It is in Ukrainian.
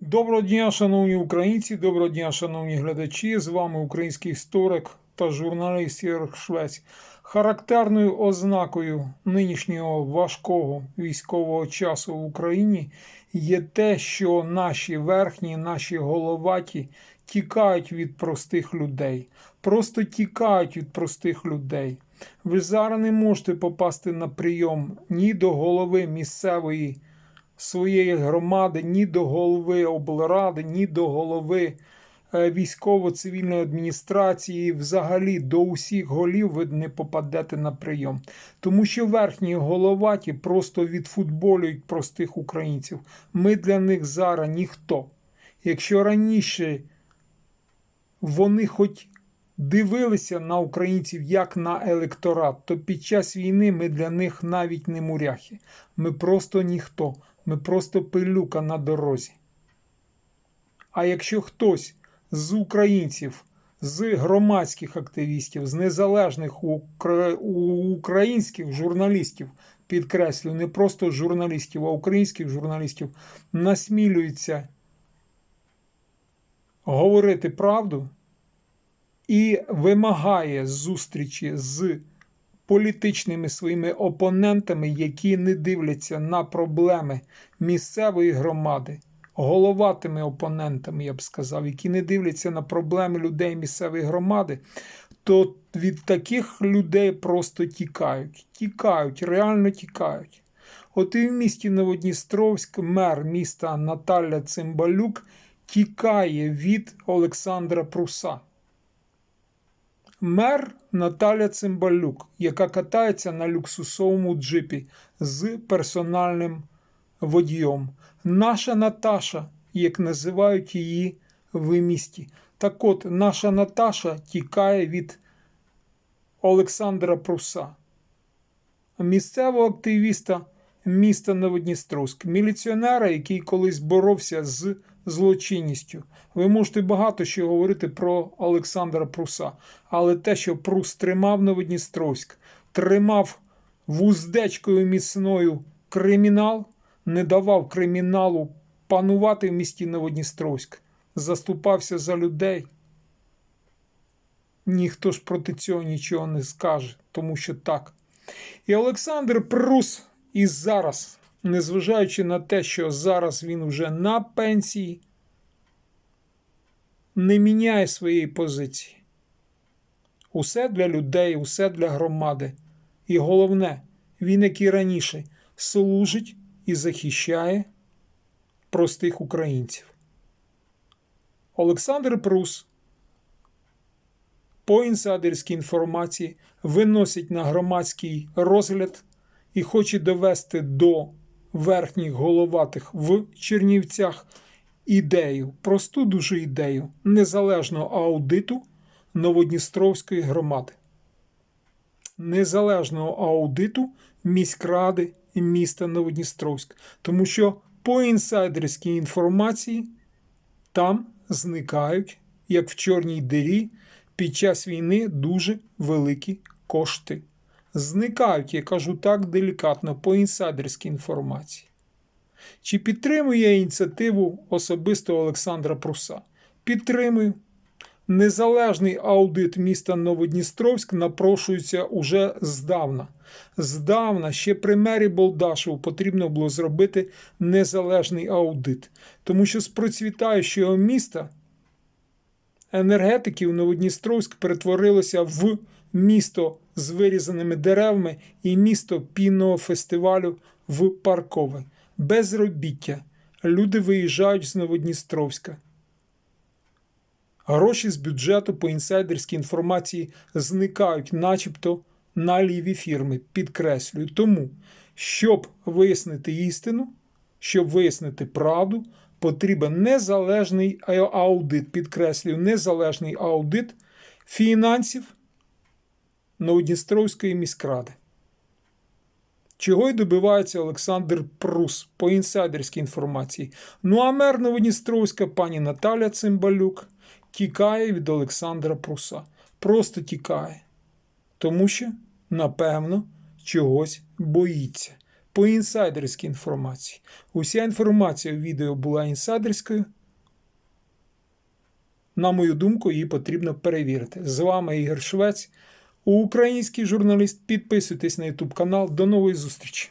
Доброго дня, шановні українці, доброго дня, шановні глядачі. З вами український історик та журналіст Єрк Швець. Характерною ознакою нинішнього важкого військового часу в Україні є те, що наші верхні, наші головаті тікають від простих людей. Просто тікають від простих людей. Ви зараз не можете попасти на прийом ні до голови місцевої своєї громади, ні до голови облради, ні до голови е, військово-цивільної адміністрації, взагалі до усіх голів ви не попадете на прийом. Тому що верхні головаті просто відфутболюють простих українців. Ми для них зараз ніхто. Якщо раніше вони хоч дивилися на українців як на електорат, то під час війни ми для них навіть не муряхи. Ми просто ніхто. Ми просто пилюка на дорозі. А якщо хтось з українців, з громадських активістів, з незалежних українських журналістів, підкреслю, не просто журналістів, а українських журналістів, насмілюється говорити правду і вимагає зустрічі з політичними своїми опонентами, які не дивляться на проблеми місцевої громади, головатими опонентами, я б сказав, які не дивляться на проблеми людей місцевої громади, то від таких людей просто тікають. Тікають, реально тікають. От і в місті Новодністровськ мер міста Наталя Цимбалюк тікає від Олександра Пруса мер Наталя Цимбалюк, яка катається на люксусовому джипі з персональним водієм. Наша Наташа, як називають її в місті. Так от, наша Наташа тікає від Олександра Пруса, місцевого активіста міста Новодністровськ, міліціонера, який колись боровся з злочинністю. Ви можете багато що говорити про Олександра Пруса, але те, що Прус тримав Новодністровськ, тримав вуздечкою міцною кримінал, не давав криміналу панувати в місті Новодністровськ, заступався за людей. Ніхто ж проти цього нічого не скаже, тому що так. І Олександр Прус і зараз, незважаючи на те, що зараз він вже на пенсії, не міняє своєї позиції. Усе для людей, усе для громади. І головне, він, як і раніше, служить і захищає простих українців. Олександр Прус по інсайдерській інформації виносить на громадський розгляд і хоче довести до верхніх головатих в Чернівцях ідею, просту дуже ідею незалежного аудиту Новодністровської громади, незалежного аудиту міськради міста Новодністровськ. Тому що по інсайдерській інформації там зникають, як в чорній дирі, під час війни дуже великі кошти. Зникають, я кажу так делікатно, по інсайдерській інформації. Чи підтримує ініціативу особисто Олександра Пруса? Підтримую. Незалежний аудит міста Новодністровськ напрошується уже здавна. Здавна, ще при мері Болдашеву потрібно було зробити незалежний аудит, тому що з процвітаючого міста енергетиків Новодністровськ перетворилося в місто з вирізаними деревами і місто пінного фестивалю в паркове. Безробіття. Люди виїжджають з Новодністровська. Гроші з бюджету по інсайдерській інформації зникають, начебто на ліві фірми. Підкреслюю. Тому, щоб вияснити істину, щоб вияснити правду, потрібен незалежний аудит. Підкреслюю, незалежний аудит фінансів Новодністровської міськради. Чого й добивається Олександр Прус по інсайдерській інформації. Ну а мер Новодністровська пані Наталя Цимбалюк тікає від Олександра Пруса. Просто тікає. Тому що, напевно, чогось боїться. По інсайдерській інформації. Уся інформація у відео була інсайдерською. На мою думку, її потрібно перевірити. З вами Ігор Швець, український журналіст. Підписуйтесь на YouTube канал. До нової зустрічі!